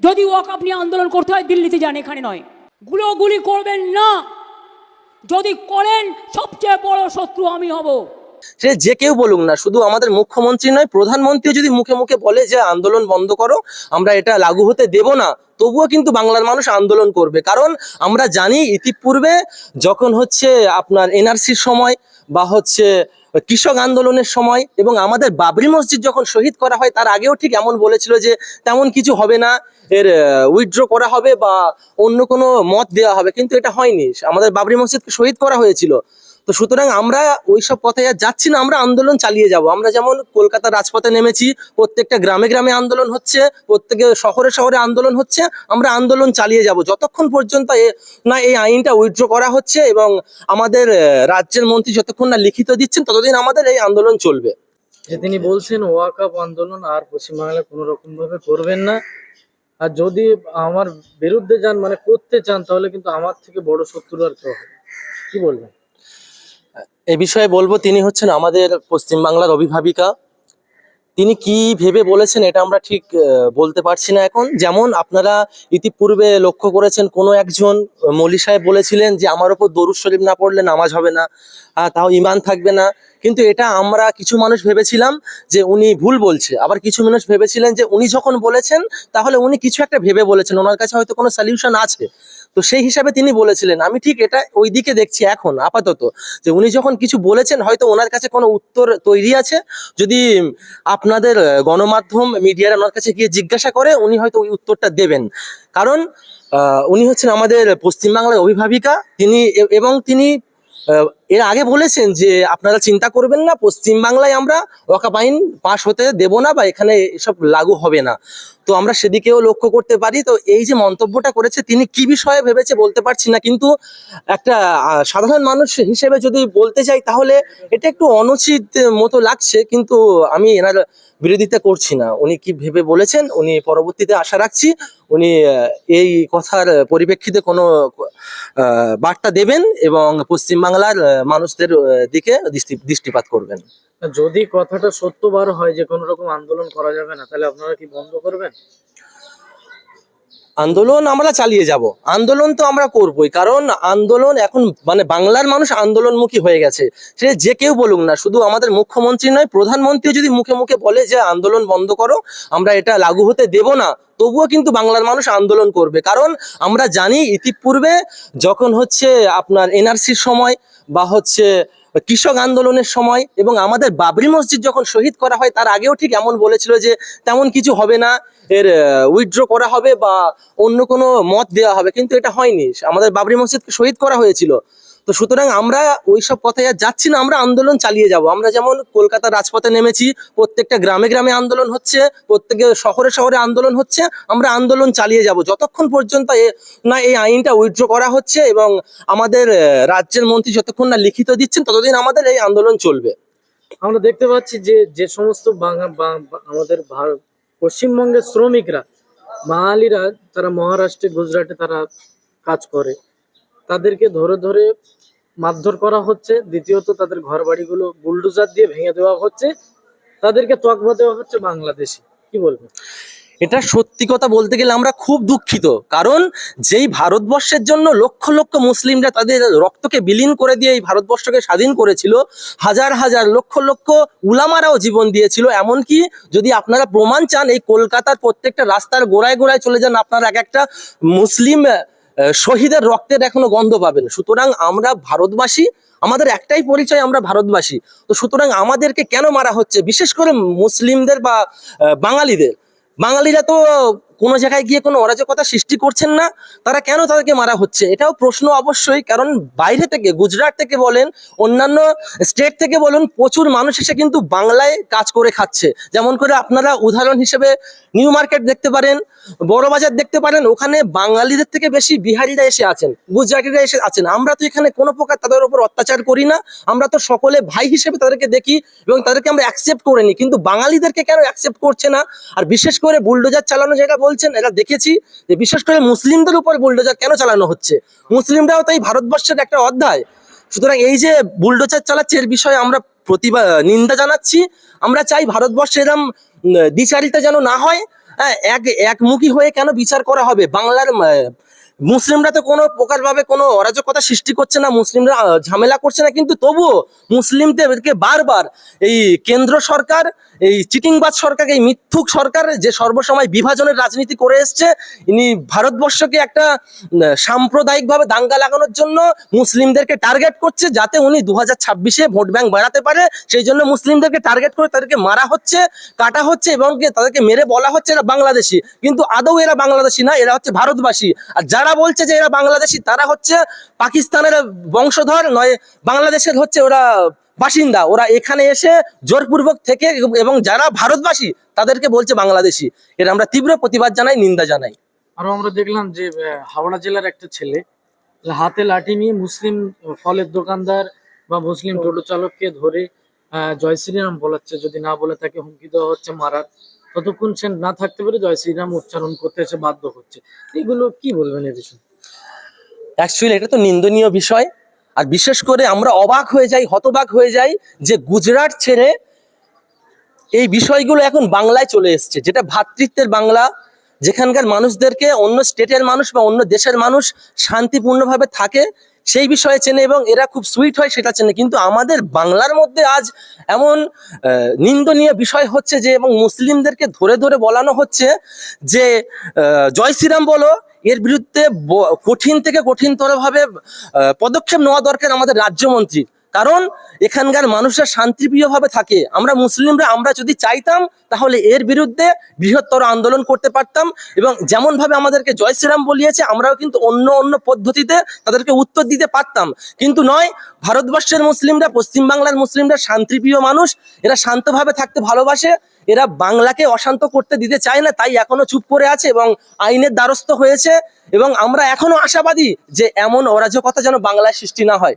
যদি ওয়াকাপ নিয়ে আন্দোলন করতে হয়, দিল্লিতে যান, এখানে নয়। গুলোগুলি করবেন না। যদি করেন, সবচেয়ে বড় শত্রু আমি হব। সে যে কেউ বলুক না, শুধু আমাদের মুখ্যমন্ত্রী নয় প্রধানমন্ত্রী যদি মুখে মুখে বলে যে আন্দোলন বন্ধ করো, আমরা এটা লাগু হতে দেব না, তবুও কিন্তু বাংলার মানুষ আন্দোলন করবে। কারণ আমরা জানি, ইতিপূর্বে যখন হচ্ছে আপনার এনআরসির সময় বা হচ্ছে কৃষক আন্দোলনের সময় এবং আমাদের বাবরি মসজিদ যখন শহীদ করা হয়, তার আগেও ঠিক এমন বলেছিল যে তেমন কিছু হবে না, এর উইথড্র করা হবে বা অন্য কোনো মত দেওয়া হবে। কিন্তু এটা হয়নি। আমাদের বাবরি মসজিদকে শহীদ করা হয়েছিল। তো সুতরাং আমরা ওইসব কথায় আর যাচ্ছি না, আমরা আন্দোলন চালিয়ে যাব। আমরা যেমন কলকাতার রাজপথে নেমেছি, প্রত্যেকটা গ্রামে গ্রামে আন্দোলন হচ্ছে, প্রত্যেকে শহরে শহরে আন্দোলন হচ্ছে, আমরা আন্দোলন চালিয়ে যাব। যতক্ষণ পর্যন্ত না এই আইনটা উইথড্র করা হচ্ছে এবং আমাদের রাজ্যের মন্ত্রী যতক্ষণ না লিখিত দিচ্ছেন, ততদিন আমাদের এই আন্দোলন চলবে। তিনি বলছেন ওয়াকাপ আন্দোলন আর পশ্চিমবাংলায় কোনো রকম ভাবে করবেন না। আর যদি আমার বিরুদ্ধে যান মানে করতে চান, তাহলে কিন্তু আমার থেকে বড় শত্রু আর কেউ হবে কি বলবেন? এ বিষয়ে বলব, তিনি হচ্ছেন আমাদের পশ্চিমবাংলার অভিভাবিকা। তিনি কি ভেবে বলেছেন এটা আমরা ঠিক বলতে পারছি না এখন। যেমন আপনারা ইতিপূর্বে লক্ষ্য করেছেন, কোনো একজন মলি সাহেব বলেছিলেন যে, আমার ওপর দরুদ শরীফ না পড়লে নামাজ হবে না তাও ইমান থাকবে না। কিন্তু এটা আমরা কিছু মানুষ ভেবেছিলাম যে, উনি ভুল বলছে। আবার কিছু মানুষ ভেবেছিলেন যে, উনি যখন বলেছেন, তাহলে উনি কিছু একটা ভেবে বলেছেন। ওনার কাছে হয়তো কোনো সলিউশন আছে। তো সেই হিসাবে তিনি বলেছিলেন, আমি ঠিক এটা ওই দিকে দেখছি এখন, আপাতত। যে উনি যখন কিছু বলেছেন, হয়তো ওনার কাছে কোনো উত্তর তৈরি আছে। যদি আপনাদের গণমাধ্যম মিডিয়ারা ওনার কাছে গিয়ে জিজ্ঞাসা করে, উনি হয়তো ওই উত্তরটা দেবেন। কারণ উনি হচ্ছেন আমাদের পশ্চিমবাংলার অভিভাবিকা। তিনি এবং তিনি এর আগে বলেছেন যে আপনারা চিন্তা করবেন না, পশ্চিমবাংলায় আমরা ওয়াকাপ আইন পাশ হতে দেব না বা এখানে এসব লাগু হবে না। তো আমরা সেদিকেও লক্ষ্য করতে পারি। তো এই যে মন্তব্যটা করেছে, তিনি কি বিষয়ে ভেবেছে বলতে পারছি না, কিন্তু একটা সাধারণ মানুষ হিসেবে যদি বলতে চাই তাহলে এটা একটু অনুচিত মতো লাগছে, কিন্তু আমি এনার বিরোধিতা করছি না। উনি কি ভেবে বলেছেন? উনি পরবর্তীতে আশা রাখছি উনি এই কথার পরিপ্রেক্ষিতে কোনো বার্তা দেবেন এবং পশ্চিমবাংলার মানুষদের দিকে দৃষ্টি, দৃষ্টিপাত করবেন। যদি কথাটা সত্যবার হয় যে কোনো রকম আন্দোলন করা যাবে না, তাহলে আপনারা কি বন্ধ করবেন? আন্দোলন আমরা চালিয়ে যাব। আন্দোলন তো আমরা করবই, কারণ আন্দোলন এখন মানে বাংলার মানুষ আন্দোলনমুখী হয়ে গেছে। সে যে কেউ বলুক না, শুধু আমাদের মুখ্যমন্ত্রী নয়, প্রধানমন্ত্রী যদি মুখে মুখে বলে যে আন্দোলন বন্ধ করো, আমরা এটা লাগু হতে দেব না। তবুও কিন্তু বাংলার মানুষ আন্দোলন করবে, কারণ আমরা জানি ইতিপূর্বে যখন হচ্ছে আপনার এনআরসির সময় বা হচ্ছে কৃষক আন্দোলনের সময় এবং আমাদের বাবরি মসজিদ যখন শহীদ করা হয়, তার আগেও ঠিক এমন বলেছিল যে তেমন কিছু হবে না, এর উইথড্র করা হবে বা অন্য কোনো মত দেওয়া হবে। কিন্তু এটা হয়নি। আমাদের বাবরি মসজিদকে শহীদ করা হয়েছিল। তো সুতরাং আমরা ওইসব কথায় আর যাচ্ছি না, আমরা আন্দোলন চালিয়ে যাব। আমরা যেমন কলকাতার রাজপথে নেমেছি, প্রত্যেকটা গ্রামে গ্রামে আন্দোলন হচ্ছে, প্রত্যেকে শহরে শহরে আন্দোলন হচ্ছে, আমরা আন্দোলন চালিয়ে যাব। যতক্ষণ পর্যন্ত না এই আইনটা উইথড্র করা হচ্ছে এবং আমাদের রাজ্যের মন্ত্রী যতক্ষণ না লিখিত দিচ্ছেন, ততদিন আমাদের এই আন্দোলন চলবে। আমরা দেখতে পাচ্ছি যে যে সমস্ত আমাদের পশ্চিমবঙ্গের শ্রমিকরা বাঙালিরা তারা মহারাষ্ট্রে, গুজরাটে তারা কাজ করে। তাদেরকে ধরে ধরে মারধর করা হচ্ছে। দ্বিতীয়ত তাদের ঘর বাড়িগুলো বুলডোজার দিয়ে ভেঙে দেওয়া হচ্ছে। তাদেরকে তকমা দেওয়া হচ্ছে বাংলাদেশে। কি বলব এটা সত্যি কথা বলতে গেলে আমরা খুব দুঃখিত। কারণ যেই ভারতবর্ষের জন্য লক্ষ লক্ষ মুসলিমরা তাদের রক্তকে বিলীন করে দিয়ে এই ভারতবর্ষকে স্বাধীন করেছিল, হাজার হাজার লক্ষ লক্ষ উলামারাও জীবন দিয়েছিল। এমনকি যদি আপনারা প্রমাণ চান, এই কলকাতার প্রত্যেকটা রাস্তার গোড়ায় গোড়ায় চলে যান, আপনারা এক একটা মুসলিম শহীদের রক্তের এখনও গন্ধ পাবেন। সুতরাং আমরা ভারতবাসী, আমাদের একটাই পরিচয়, আমরা ভারতবাসী। তো সুতরাং আমাদেরকে কেন মারা হচ্ছে? বিশেষ করে মুসলিমদের বা বাঙালিদের। বাঙালিরা তো কোনো জায়গায় গিয়ে কোনো অরাজকতা সৃষ্টি করছেন না, তারা কেন তাদেরকে মারা হচ্ছে? এটাও প্রশ্ন অবশ্যই, কারণ বাইরে থেকে, গুজরাট থেকে বলেন, অন্যান্য স্টেট থেকে বলুন, প্রচুর মানুষ এসে কিন্তু বাংলায় কাজ করে খাচ্ছে। যেমন করে আপনারা উদাহরণ হিসেবে নিউ মার্কেট দেখতে পারেন, বড় বাজার দেখতে পারেন, ওখানে বাঙালিদের থেকে বেশি বিহারিরা এসে আছেন, গুজরাটিরা এসে আছেন। আমরা তো এখানে কোনো প্রকার তাদের উপর অত্যাচার করি না, আমরা তো সকলে ভাই হিসেবে তাদেরকে দেখি এবং তাদেরকে আমরা অ্যাকসেপ্ট করে নিই, কিন্তু বাঙালিদেরকে কেন অ্যাকসেপ্ট করছে না? আর বিশেষ করে বুলডোজার চালানো যেটা বলছেন এটা দেখেছি যে বিশেষ করে মুসলিমদের উপর বুলডোজার কেন চালানো হচ্ছে? মুসলিমরাও তাই ভারতবর্ষের একটা অধ্যায়। সুতরাং এই যে বুলডোজার চালাচ্ছে এর বিষয়ে আমরা প্রতিভা, নিন্দা জানাচ্ছি। আমরা চাই ভারতবর্ষে এরম দ্বিচারিতা যেন না হয়। হ্যাঁ এক, একমুখী হয়ে কেন বিচার করা হবে? বাংলার মুসলিমরা তো কোনো প্রকার ভাবে কোনো অরাজকতা সৃষ্টি করছে না, মুসলিমরা ঝামেলা করছে না। কিন্তু তবুও মুসলিমদেরকে বারবার এই কেন্দ্র সরকার এই চিটিংবাজ সরকার এই মিথ্যুক সরকার যে সর্বসময় বিভাজনের রাজনীতি করে এসছে, ইনি ভারতবর্ষকে একটা সাম্প্রদায়িক ভাবে দাঙ্গা লাগানোর জন্য মুসলিমদেরকে টার্গেট করছে যাতে উনি দু হাজার ছাব্বিশে ভোট ব্যাংক বাড়াতে পারে। সেই জন্য মুসলিমদেরকে টার্গেট করে তাদেরকে মারা হচ্ছে, কাটা হচ্ছে এবং তাদেরকে মেরে বলা হচ্ছে এরা বাংলাদেশি। কিন্তু আদৌ এরা বাংলাদেশি না, এরা হচ্ছে ভারতবাসী। আর যারা বলছে যে এরা বাংলাদেশি, তারা হচ্ছে পাকিস্তানের বংশধর, নয়, বাংলাদেশের হচ্ছে ওরা বাসিন্দা ওরা এখানে এসে জোরপূর্বক থেকে এবং যারা ভারতবাসী তাদেরকে বলছে বাংলাদেশি। এর আমরা তীব্র প্রতিবাদ জানাই নিন্দা জানাই। আরও আমরা দেখলাম যে হাওড়া জেলার একটা ছেলে হাতে লাঠি নিয়ে মুসলিম ফলের দোকানদার বা মুসলিম টোটো চালককে ধরে আহ, জয় শ্রীরাম বলাচ্ছে যদি না বলে তাকে হুমকি দেওয়া হচ্ছে মারার। ততক্ষণ সে না থাকতে পারে জয় শ্রীরাম উচ্চারণ করতে এসে বাধ্য হচ্ছে। এগুলো কি বলবেন এ বিষয়ে? অ্যাকচুয়ালি এটা তো নিন্দনীয় বিষয়। আর বিশেষ করে আমরা অবাক হয়ে যাই, হতবাক হয়ে যাই যে গুজরাট ছেড়ে এই বিষয়গুলো এখন বাংলায় চলে এসছে, যেটা ভাতৃত্বের বাংলা। যেখানকার মানুষদেরকে, অন্য স্টেটের মানুষ বা অন্য দেশের মানুষ শান্তিপূর্ণভাবে থাকে। সেই বিষয়ে চেনে এবং এরা খুব সুইট হয় সেটা চেনে। কিন্তু আমাদের বাংলার মধ্যে আজ এমন নিন্দনীয় বিষয় হচ্ছে যে এবং মুসলিমদেরকে ধরে ধরে বলানো হচ্ছে যে জয় শ্রীরাম বলো, এর বিরুদ্ধে কঠিন থেকে কঠিনতরভাবে পদক্ষেপ নেওয়া দরকার আমাদের রাজ্যমন্ত্রী কারণ এখানকার মানুষরা শান্তিপ্রিয় ভাবে থাকে। আমরা মুসলিমরা, আমরা যদি চাইতাম, তাহলে এর বিরুদ্ধে বৃহত্তর আন্দোলন করতে পারতাম এবং যেমন ভাবে আমাদেরকে জয় শ্রীরাম বলিয়েছে, আমরাও কিন্তু অন্য অন্য পদ্ধতিতে তাদেরকে উত্তর দিতে পারতাম। কিন্তু নয়, ভারতবর্ষের মুসলিমরা, পশ্চিমবাংলার মুসলিমরা শান্তিপ্রিয় মানুষ, এরা শান্তভাবে থাকতে ভালোবাসে, এরা বাংলাকে অশান্ত করতে দিতে চায় না, তাই এখনও চুপ করে আছে এবং আইনের দ্বারস্থ হয়েছে এবং আমরা এখনও আশাবাদী যে এমন অরাজকতা যেন বাংলায় সৃষ্টি না হয়।